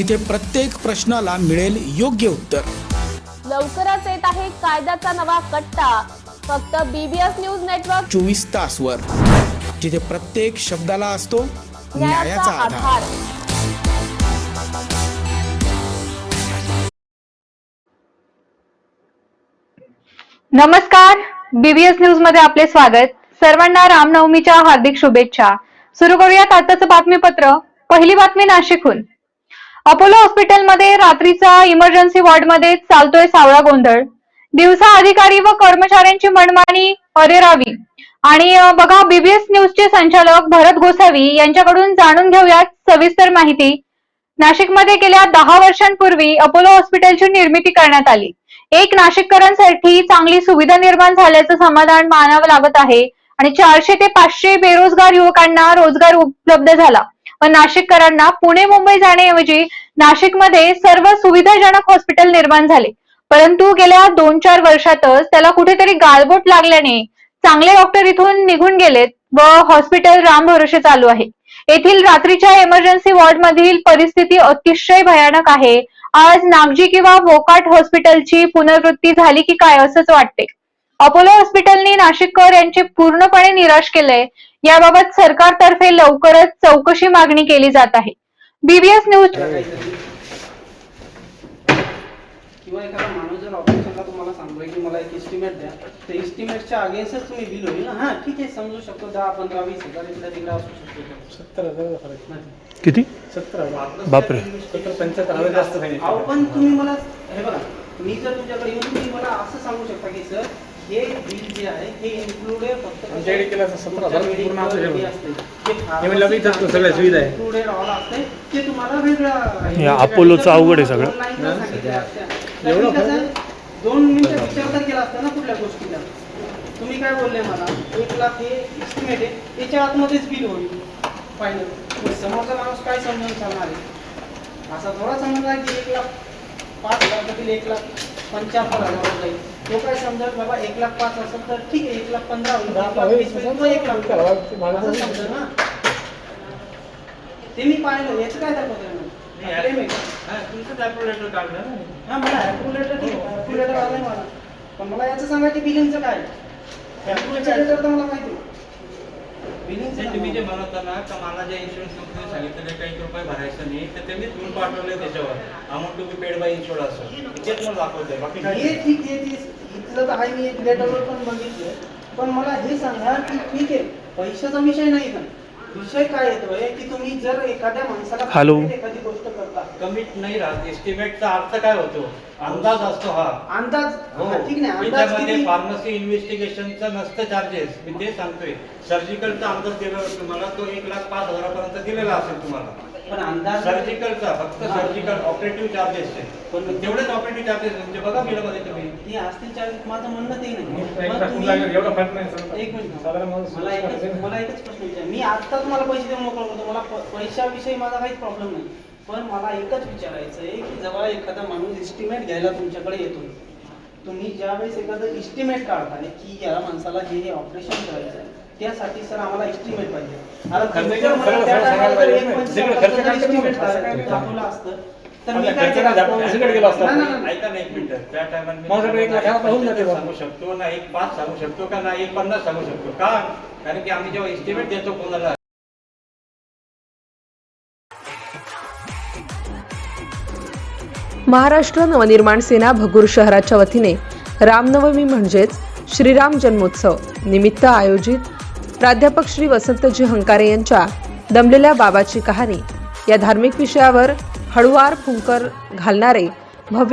जिथे प्रत्येक प्रश्नाला मिळेल योग्य उत्तर. लवकरच येत आहे कायद्याचा नवा कट्टा. फक्त बीबीएस न्यूज नेटवर्क चोवीस तास वर जिथे प्रत्येक शब्दाला असतो न्यायाचा आधार. नमस्कार. बीबीएस न्यूजमध्ये आपले स्वागत. सर्वांना रामनवमीच्या हार्दिक शुभेच्छा. सुरू करूयात आताचं बातमीपत्र. पहिली बातमी नाशिकहून. अपोलो हॉस्पिटलमध्ये रात्रीचा इमर्जन्सी वॉर्डमध्ये चालतोय सावळा गोंधळ. दिवसा अधिकारी व कर्मचाऱ्यांची मनमानी अरेरावी. आणि बघा बीबीएस न्यूजचे संचालक भरत गोसावी यांच्याकडून जाणून घेऊयात सविस्तर माहिती. नाशिकमध्ये गेल्या दहा वर्षांपूर्वी अपोलो हॉस्पिटलची निर्मिती करण्यात आली. एक नाशिककरांसाठी चांगली सुविधा निर्माण झाल्याचं समाधान मानावं लागत आहे आणि चारशे ते पाचशे बेरोजगार युवकांना रोजगार उपलब्ध झाला. व नाशिककरांना पुणे मुंबई जाण्याऐवजी नाशिकमध्ये सर्व सुविधाजनक हॉस्पिटल निर्माण झाले. परंतु गेल्या दोन चार वर्षातच त्याला कुठेतरी गालबोट लागल्याने चांगले डॉक्टर इथून निघून गेलेत व हॉस्पिटल रामभरोसे चालू आहे. येथील रात्रीच्या इमर्जन्सी वॉर्ड मधील परिस्थिती अतिशय भयानक आहे. आज नागजी किंवा वोकाट हॉस्पिटलची पुनर्वृत्ती झाली की काय असंच वाटते? अपोलो हॉस्पिटलनी नाशिककर यांचे पूर्णपणे निराश केलंय. याबाबत सरकारतर्फे लवकरच चौकशी मागणी केली जात आहे. बीबीएस न्यूज किंवा एखादा माणूस जर ऑपरेशनला तुम्हाला सांगतोय की मला एक एस्टिमेट द्या तर एस्टिमेटच्या अगेन्स्टच तुम्ही बिल होईल ना? हां ठीक आहे समजू शकतो दहा पंधरा वीस हजार इकडे तिकडे असू शकतो. सत्तर हजार फरक नाही. किती? सत्तर बापरे. सत्तर पंच्याहत्तर हजार जास्त अहो सांगितलं पण तुम्ही मला हे बघा मी जर तुमच्याकडे येऊन तुम्ही मला असं सांगू शकता की सर हे बिल जे आहे हे इन्क्लुडेड फक्त आमच्याकडे केलं असं 17,000 तुमच्या पूर्ण medical असं जे जेवण. असते, जे हे म्हणलं मी इथंच सगळ्या सुविधा आहे. included all असते, ते तुम्हाला वेगळं हे अपोलोचं अवघड आहे सगळं. दोन एवढं कसं मिनिटं विचार तर केला असता ना कुठल्या गोष्टीला? तुम्ही काय बोलले मला? एक लाख हे एस्टिमेट आहे. याच्या आतमध्येच बिल होईल. पाहिलं मग समोरचा माणूस काय समजून चालणार आहे? असा थोडा समजला की एक लाख पाच हजारातील एक लाख. पंच्याहत्तर हजार जाईल तो काय समजेल बाबा एक लाख पाच असेल तर ठीक आहे एक लाख पंधरा होईल. एक लाख वीस होईल, तो एक लाख. असं समजेल ना? ते मी पाहिलं याचं काय दाखवत आहे Claim आहे का? हा मला ठीक आलंय मला. पण मला याचं सांगा की बिलिंगचं काय? ॲक्युलेटर तर मला माहिती तुम्ही जे म्हणत होता ना का मला ज्या इन्शुरन्स कंपनी सांगितलं काही रुपये भरायचं नाही तर त्यांनी तुम्ही पाठवले त्याच्यावर. Amount to be paid by insure असं तेच मला दाखवतंय? बाकी काय हे ठीक आहे ते इथलं तर आहे मी एक लेटरवर पण बघितलं पण मला हे सांगा की ठीक आहे पैशाचा विषय नाही का विषय काय येतोय की तुम्ही जर एखाद्या माणसाला हॅलो. एखादी गोष्ट कमीट नाही राहत. एस्टिमेटचा अर्थ काय होतो? अंदाज असतो हा. अंदाज हो. हा, ठीक नाही. अंदाज किती फार्मसी इन्व्हेस्टिगेशनचं नसतं चार्जेस मी ते सांगतोय. सर्जिकलचा अंदाज दिला तुम्हाला तो एक लाख पाच हजारापर्यंत दिलेला असेल तुम्हाला. पण अंदाज सर्जिकलचा फक्त सर्जिकल ऑपरेटिव्ह चार्जेस पण तेवढेच ऑपरेटिव्ह चार्जेस म्हणजे बघा बिलमध्ये तुम्ही. ते असतील चार्जेस माझं म्हणणं ते नाही. एक पण लाख तुम्ही- लागेल, एवढा फरक नाही समजा. एक मिनिट. साधारण माणूस- मला एकच मला एकच प्रश्न विचार. मी आता तुम्हाला पैसे देऊन मोकळं होतो मला प- पैशाविषयी माझा काहीच प्रॉब्लेम नाही. पण मला एकच विचारायचं आहे की जेव्हा एखादा माणूस एस्टिमेट घ्यायला तुमच्याकडे येतो तुम्ही ज्यावेळेस एखादं एस्टिमेट काढताय की या माणसाला हे हे ऑपरेशन करायचं आहे त्यासाठी सर आम्हाला एस्टिमेट पाहिजे. दाखवलं असतं तर मी. सांगू शकतो ना एक पाच सांगू शकतो का ना एक पन्नास सांगू शकतो. का? कारण की आम्ही जेव्हा एस्टिमेट देतो कोणाला महाराष्ट्र नवनिर्माण सेना भगूर शहराच्या वतीने रामनवमी म्हणजेच श्रीराम जन्मोत्सव निमित्त आयोजित प्राध्यापक श्री वसंतजी हंकारे यांच्या दमलेल्या बाबाची कहाणी या धार्मिक विषयावर हळुवार फुंकर घालणारे